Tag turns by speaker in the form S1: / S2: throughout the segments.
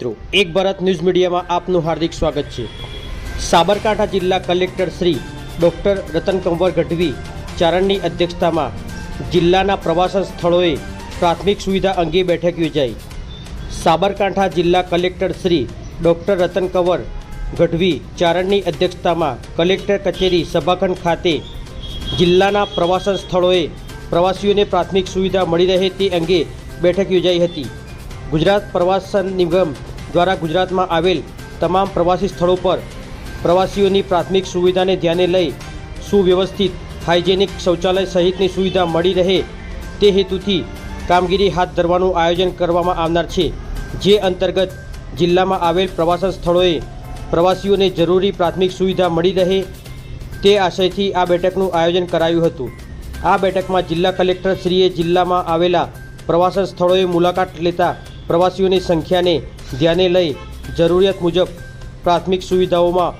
S1: મિત્રો, એક ભારત ન્યૂઝ મીડિયામાં આપનું હાર્દિક સ્વાગત છે. સાબરકાંઠા જિલ્લા કલેક્ટર શ્રી ડૉક્ટર રતન કંવર ગઢવી ચારણની અધ્યક્ષતામાં જિલ્લાના પ્રવાસન સ્થળોએ પ્રાથમિક સુવિધા અંગે બેઠક યોજાઈ. સાબરકાંઠા જિલ્લા કલેક્ટર શ્રી ડૉક્ટર રતન કંવર ગઢવી ચારણની અધ્યક્ષતામાં કલેક્ટર કચેરી સભાખંડ ખાતે જિલ્લાના પ્રવાસન સ્થળોએ પ્રવાસીઓને પ્રાથમિક સુવિધા મળી રહે તે અંગે બેઠક યોજાઈ હતી. ગુજરાત પ્રવાસન નિગમ દ્વારા ગુજરાતમાં આવેલ તમામ પ્રવાસી સ્થળો પર પ્રવાસીઓની પ્રાથમિક સુવિધાને ધ્યાને લઈ સુવ્યવસ્થિત હાઇજેનિક શૌચાલય સહિતની સુવિધા મળી રહે તે હેતુથી કામગીરી હાથ ધરવાનું આયોજન કરવામાં આવનાર છે. જે અંતર્ગત જિલ્લામાં આવેલ પ્રવાસન સ્થળોએ પ્રવાસીઓને જરૂરી પ્રાથમિક સુવિધા મળી રહે તે આશયથી આ બેઠકનું આયોજન કરાયું હતું. આ બેઠકમાં જિલ્લા કલેક્ટરશ્રીએ જિલ્લામાં આવેલા પ્રવાસન સ્થળોએ મુલાકાત લેતા પ્રવાસીઓની સંખ્યાને ધ્યાને લઈ જરૂરિયાત મુજબ પ્રાથમિક સુવિધાઓમાં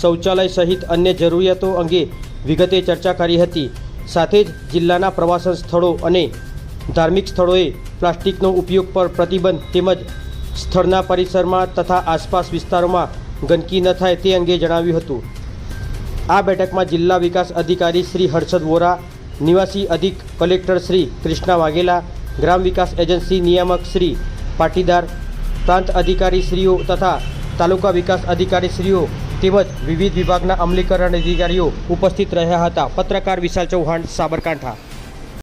S1: શૌચાલય સહિત અન્ય જરૂરિયાતો અંગે વિગતે ચર્ચા કરી હતી. સાથે જ જિલ્લાના પ્રવાસન સ્થળો અને ધાર્મિક સ્થળોએ પ્લાસ્ટિકનો ઉપયોગ પર પ્રતિબંધ તેમજ સ્થળના પરિસરમાં તથા આસપાસ વિસ્તારોમાં ગંદકી ન થાય તે અંગે જણાવ્યું હતું. આ બેઠકમાં જિલ્લા વિકાસ અધિકારી શ્રી હર્ષદ વોરા, નિવાસી અધિક કલેક્ટર શ્રી કૃષ્ણા વાઘેલા, ગ્રામ વિકાસ એજન્સી નિયામક શ્રી પાટીદાર પ્રાંત અધિકારી શ્રીઓ તથા તાલુકા વિકાસ અધિકારી શ્રીઓ તેમજ વિવિધ વિભાગના અમલીકરણ અધિકારીઓ ઉપસ્થિત રહ્યા હતા. પત્રકાર વિશાલ ચૌહાણ, સાબરકાંઠા.